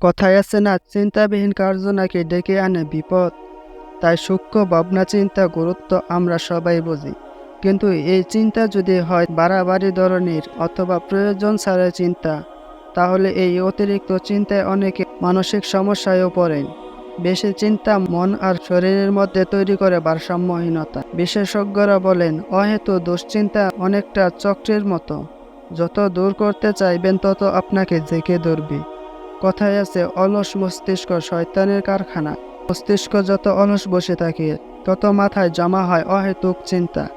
কথায় আছে না, চিন্তাবিহীন কার্য নাকি ডেকে আনে বিপদ। তাই সূক্ষ্ম ভাবনা চিন্তা গুরুত্ব আমরা সবাই বুঝি। কিন্তু এই চিন্তা যদি হয় বাড়াবাড়ি ধরনের অথবা প্রয়োজন ছাড়া চিন্তা, তাহলে এই অতিরিক্ত চিন্তায় অনেকে মানসিক সমস্যায়ও পড়েন। বেশি চিন্তা মন আর শরীরের মধ্যে তৈরি করে ভারসাম্যহীনতা। বিশেষজ্ঞরা বলেন, অহেতু দুশ্চিন্তা অনেকটা চক্রের মতো। যত দূর করতে চাইবেন, তত আপনাকে জেঁকে ধরবে। কথায় আছে, অলস মস্তিষ্ক শয়তানের কারখানা। মস্তিষ্ক যত অলস বসে থাকে, তত মাথায় জমা হয় অহেতুক চিন্তা।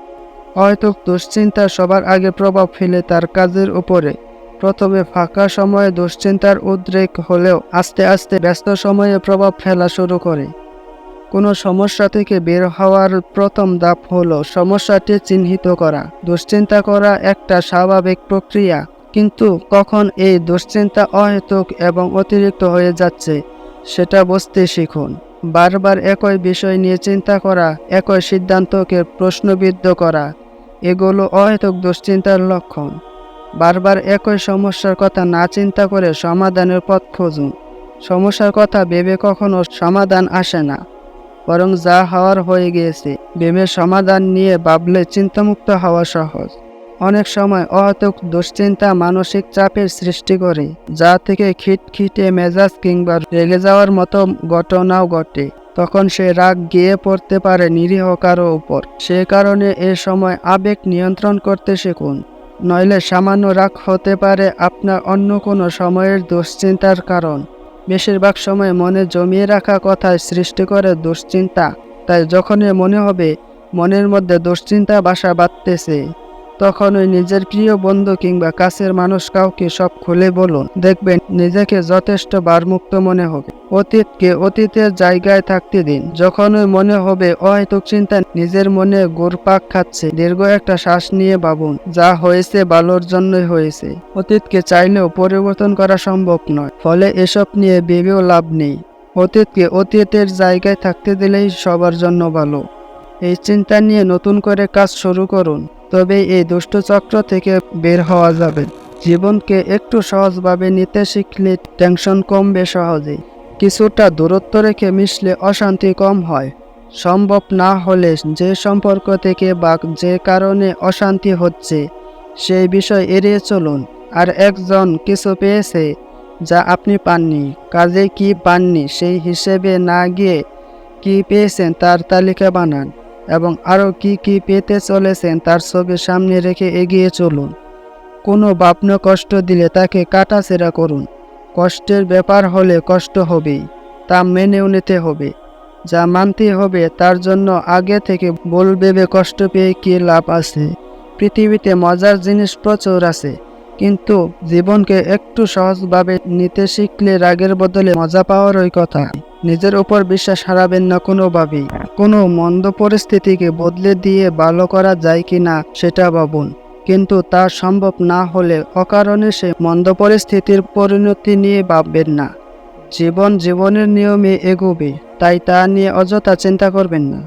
অহেতুক দুশ্চিন্তা সবার আগে প্রভাব ফেলে তার কাজের উপরে। প্রথমে ফাঁকা সময়ে দুশ্চিন্তার উদ্রেক হলেও আস্তে আস্তে ব্যস্ত সময়ে প্রভাব ফেলা শুরু করে। কোনো সমস্যা থেকে বের হওয়ার প্রথম ধাপ হলো সমস্যাটি চিহ্নিত করা। দুশ্চিন্তা করা একটা স্বাভাবিক প্রক্রিয়া। কিন্তু কখন এই দুশ্চিন্তা অহেতুক এবং অতিরিক্ত হয়ে যাচ্ছে, সেটা বুঝতে শিখুন। বারবার একই বিষয় নিয়ে চিন্তা করা, একই সিদ্ধান্তকে প্রশ্নবিদ্ধ করা, এগুলো অহেতুক দুশ্চিন্তার লক্ষণ। বারবার একই সমস্যার কথা না চিন্তা করে সমাধানের পথ খুঁজুন। সমস্যার কথা ভেবে কখনো সমাধান আসে না। বরং যা হওয়ার হয়ে গিয়েছে, ভেবে সমাধান নিয়ে ভাবলে চিন্তামুক্ত হওয়া সহজ। অনেক সময় অহেতুক দুশ্চিন্তা মানসিক চাপের সৃষ্টি করে, যা থেকে খিটখিটে মেজাজ কিংবা রেগে যাওয়ার মতো ঘটনাও ঘটে। তখন সে রাগ গিয়ে পড়তে পারে নিরীহ কারও উপর। সে কারণে এ সময় আবেগ নিয়ন্ত্রণ করতে শিখুন। নইলে সামান্য রাগ হতে পারে আপনার অন্য কোনো সময়ের দুশ্চিন্তার কারণ। বেশিরভাগ সময় মনে জমিয়ে রাখা কথায় সৃষ্টি করে দুশ্চিন্তা। তাই যখনই মনে হবে, মনের মধ্যে দুশ্চিন্তা বাসা বাঁধতেছে। তখন ওই নিজের প্রিয় বন্ধু কিংবা কাছের মানুষ কাউকে সব খুলে বলুন। দেখবেন নিজেকে যথেষ্ট বারমুক্ত মনে হবে। অতীতকে অতীতের জায়গায় থাকতে দিন। যখন ওই মনে হবে অহেতুক চিন্তা, নিজের মনে গোরপাক খাচ্ছে। দীর্ঘ একটা শ্বাস নিয়ে ভাবুন, যা হয়েছে ভালোর জন্যই হয়েছে। অতীতকে চাইলেও পরিবর্তন করা সম্ভব নয়। ফলে এসব নিয়ে ভেবেও লাভ নেই। অতীতকে অতীতের জায়গায় থাকতে দিলেই সবার জন্য ভালো। এই চিন্তা নিয়ে নতুন করে কাজ শুরু করুন। তবে এই দুষ্ট চক্র থেকে বের হওয়া যাবে। জীবনকে একটু সহজভাবে নিতে শিখলে টেনশন কমবে সহজেই। কিছুটা দূরত্ব রেখে মিশলে অশান্তি কম হয়। সম্ভব না হলে যে সম্পর্ক থেকে বা যে কারণে অশান্তি হচ্ছে, সেই বিষয় এড়িয়ে চলুন। আর একজন কিছু পেয়েছে যা আপনি পাননি, কাজে কি পাননি সেই হিসেবে না গিয়ে কি পেয়েছেন তার তালিকা বানান। এবং আরও কি কি পেতে চলেছেন তার ছবি সামনে রেখে এগিয়ে চলুন। কোনো বাপন কষ্ট দিলে তাকে কাটাছেড়া করুন। কষ্টের ব্যাপার হলে কষ্ট হবেই, তা মেনেও নিতে হবে। যা মানতে হবে তার জন্য আগে থেকে বল ভেবে কষ্ট পেয়ে কি লাভ আছে? পৃথিবীতে মজার জিনিস প্রচুর আছে, কিন্তু জীবনকে একটু সহজভাবে নিতে শিখলে রাগের বদলে মজা পাওয়ারই কথা। নিজের উপর বিশ্বাস হারাবেন না কোনোভাবেই। কোনো মন্দ পরিস্থিতিকে বদলে দিয়ে ভালো করা যায় কি না সেটা ভাবুন। কিন্তু তা সম্ভব না হলে অকারণে সে মন্দ পরিস্থিতির পরিণতি নিয়ে ভাববেন না। জীবন জীবনের নিয়মে এগোবে, তাই তা নিয়ে অযথা চিন্তা করবেন না।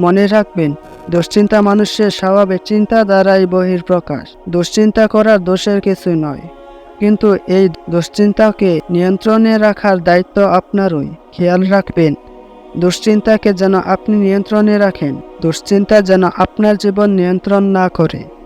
মনে রাখবেন, দুশ্চিন্তা মানুষের স্বাভাবিক চিন্তা দ্বারাই বহির প্রকাশ দুশ্চিন্তা করার দোষের কিছু নয়। কিন্তু এই দুশ্চিন্তাকে নিয়ন্ত্রণে রাখার দায়িত্ব আপনারই। খেয়াল রাখবেন দুশ্চিন্তাকে যেন আপনি নিয়ন্ত্রণে রাখেন দুশ্চিন্তা যেন আপনার জীবন নিয়ন্ত্রণ না করে।